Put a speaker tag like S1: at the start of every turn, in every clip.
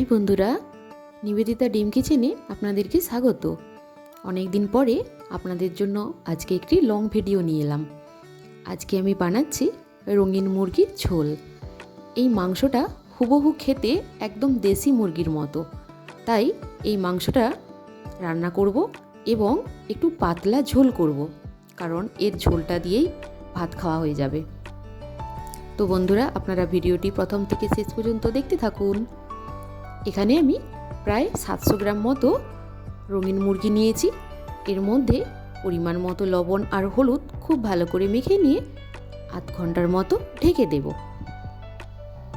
S1: এই বন্ধুরা, নিবেদিতা ডিম কিচেনে আপনাদেরকে স্বাগত। অনেক দিন পরে আপনাদের জন্য আজকে একটি লং ভিডিও নিয়ে এলাম। আজকে আমি বানাচ্ছি রঙিন মুরগির ঝোল। এই মাংসটা হুবহু খেতে একদম দেশি মুরগির মতো। তাই এই মাংসটা রান্না করব এবং একটু পাতলা ঝোল করব, কারণ এর ঝোলটা দিয়েই ভাত খাওয়া হয়ে যাবে। তো বন্ধুরা, আপনারা ভিডিওটি প্রথম থেকে শেষ পর্যন্ত দেখতে থাকুন। এখানে আমি প্রায় সাতশো গ্রাম মতো রঙিন মুরগি নিয়েছি। এর মধ্যে পরিমাণ মতো লবণ আর হলুদ খুব ভালো করে মেখে নিয়ে আধ ঘণ্টার মতো ঢেকে দেব।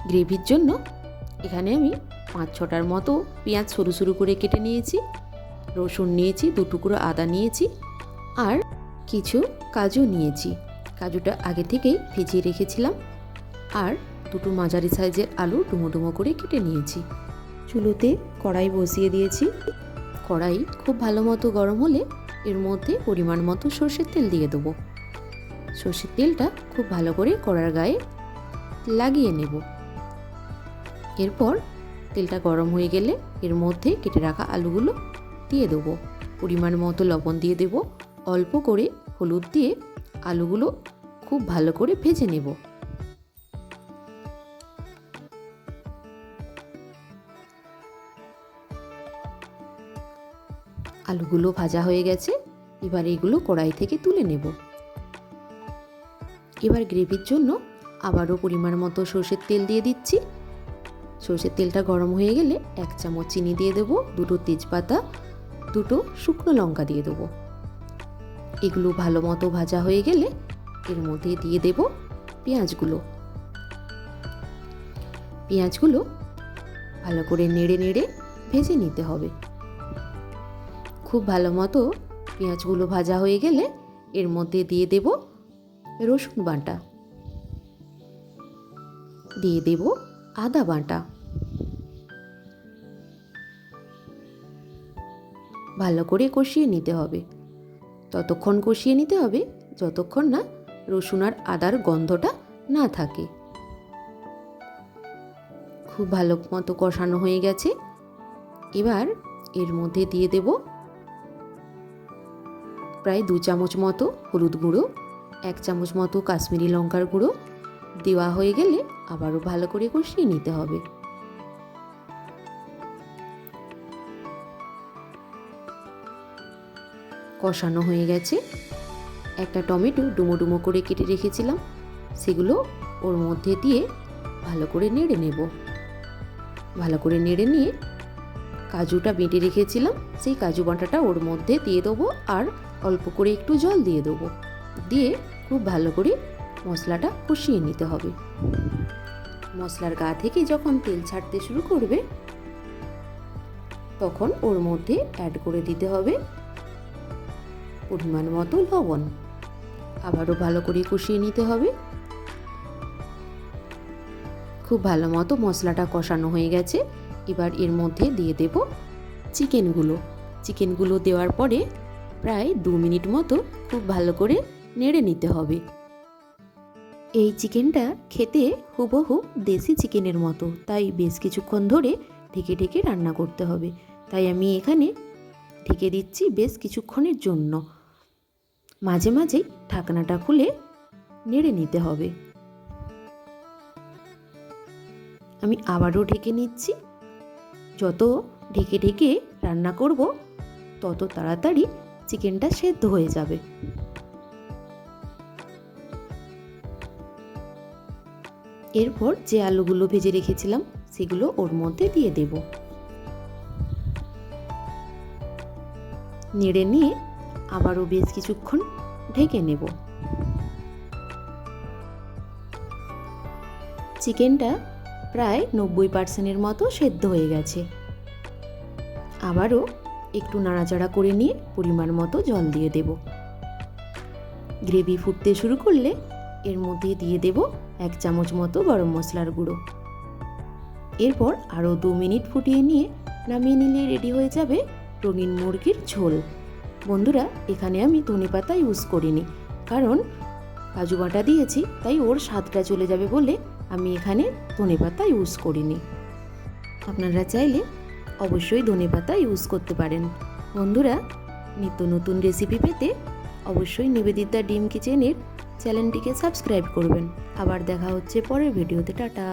S1: গ্রেভির জন্য এখানে আমি পাঁচ ছটার মতো পেঁয়াজ সরু সরু করে কেটে নিয়েছি। রসুন নিয়েছি, দু টুকরো আদা নিয়েছি আর কিছু কাজু নিয়েছি। কাজুটা আগে থেকেই ভিজিয়ে রেখেছিলাম। আর দুটো মাঝারি সাইজের আলু ডুমো ডুমো করে কেটে নিয়েছি। চুলোতে কড়াই বসিয়ে দিয়েছি। কড়াই খুব ভালো মতো গরম হলে এর মধ্যে পরিমাণ মতো সর্ষের তেল দিয়ে দেবো। সর্ষের তেলটা খুব ভালো করে কড়ার গায়ে লাগিয়ে নেব। এরপর তেলটা গরম হয়ে গেলে এর মধ্যে কেটে রাখা আলুগুলো দিয়ে দেবো। পরিমাণ মতো লবণ দিয়ে দেব। অল্প করে হলুদ দিয়ে আলুগুলো খুব ভালো করে ভেজে নেব। আলুগুলো ভাজা হয়ে গেছে, এবার এগুলো কড়াই থেকে তুলে নেব। এবার গ্রেভির জন্য আবারও পরিমাণ মতো সর্ষের তেল দিয়ে দিচ্ছি। সর্ষের তেলটা গরম হয়ে গেলে এক চামচ চিনি দিয়ে দেবো, দুটো তেজপাতা, দুটো শুকনো লঙ্কা দিয়ে দেবো। এগুলো ভালো মতো ভাজা হয়ে গেলে এর মধ্যে দিয়ে দেব পেঁয়াজগুলো। পেঁয়াজগুলো ভালো করে নেড়ে নেড়ে ভেজে নিতে হবে। খুব ভালো মতো পেঁয়াজগুলো ভাজা হয়ে গেলে এর মধ্যে দিয়ে দেব রসুন বাটা। দিয়ে দেব আদা বাটা। ভালো করে কষিয়ে নিতে হবে। ততক্ষণ কষিয়ে নিতে হবে যতক্ষণ না রসুন আর আদার গন্ধটা না থাকে। খুব ভালো মতো কষানো হয়ে গেছে। এবার এর মধ্যে দিয়ে দেব প্রায় দু চামচ মতো হলুদ গুঁড়ো, এক চামচ মতো কাশ্মীরি লঙ্কার গুঁড়ো। দেওয়া হয়ে গেলে আবারও ভালো করে কষিয়ে নিতে হবে। কষানো হয়ে গেছে। একটা টমেটো ডুমো ডুমো করে কেটে রেখেছিলাম। সেগুলো ওর মধ্যে দিয়ে ভালো করে নেড়ে নেব। ভালো করে নেড়ে নিয়ে কাজুটা বেটে রেখেছিলাম। সেই কাজু বাটাটা ওর মধ্যে দিয়ে দেবো আর অল্প করে একটু জল দিয়ে দেবো। দিয়ে খুব ভালো করে মশলাটা কষিয়ে নিতে হবে। মশলার গা থেকে যখন তেল ছাড়তে শুরু করবে, তখন ওর মধ্যে অ্যাড করে দিতে হবে পরিমাণ মতো লবণ। আবারও ভালো করে কষিয়ে নিতে হবে। খুব ভালো মতো মশলাটা কষানো হয়ে গেছে। এবার এর মধ্যে দিয়ে দেব চিকেনগুলো। চিকেনগুলো দেওয়ার পরে প্রায় দু মিনিট মতো খুব ভালো করে নেড়ে নিতে হবে। এই চিকেনটা খেতে হুবহু দেশি চিকেনের মতো, তাই বেশ কিছুক্ষণ ধরে ঢেকে ঢেকে রান্না করতে হবে। তাই আমি এখানে ঢেকে দিচ্ছি বেশ কিছুক্ষণের জন্য। মাঝে মাঝেই ঢাকনাটা খুলে নেড়ে নিতে হবে। আমি আবারও ঢেকে নিচ্ছি। যত ঢেকে ঢেকে রান্না করব, তত তাড়াতাড়ি চিকেনটা সেদ্ধ হয়ে যাবে। এরপর যে আলুগুলো ভেজে রেখেছিলাম, সেগুলো ওর মধ্যে দিয়ে দেব। নেড়ে নিয়ে আবারও বেশ কিছুক্ষণ ঢেকে নেব। চিকেনটা প্রায় নব্বই পার্সেন্টের মতো সেদ্ধ হয়ে গেছে। আবারও একটু নাড়াচাড়া করে নিয়ে পরিমাণ মতো জল দিয়ে দেব। গ্রেভি ফুটতে শুরু করলে এর মধ্যে দিয়ে দেব এক চামচ মতো গরম মশলার গুঁড়ো। এরপর আরও দু মিনিট ফুটিয়ে নিয়ে নামিয়ে নিলে রেডি হয়ে যাবে রঙিন মুরগির ঝোল। বন্ধুরা, এখানে আমি ধনে পাতা ইউজ করিনি, কারণ কাজু বাটা দিয়েছি, তাই ওর স্বাদটা চলে যাবে বলে আমি এখানে ধনে পাতা ইউজ করিনি। আপনারা চাইলে অবশ্যই ধনে পাতা ইউজ করতে পারেন। বন্ধুরা, নিত্য নতুন রেসিপি পেতে অবশ্যই নিবেদিতা ডিম কিচেনের চ্যানেলটিকে সাবস্ক্রাইব করবেন। আবার দেখা হচ্ছে পরের ভিডিওতে টাটা।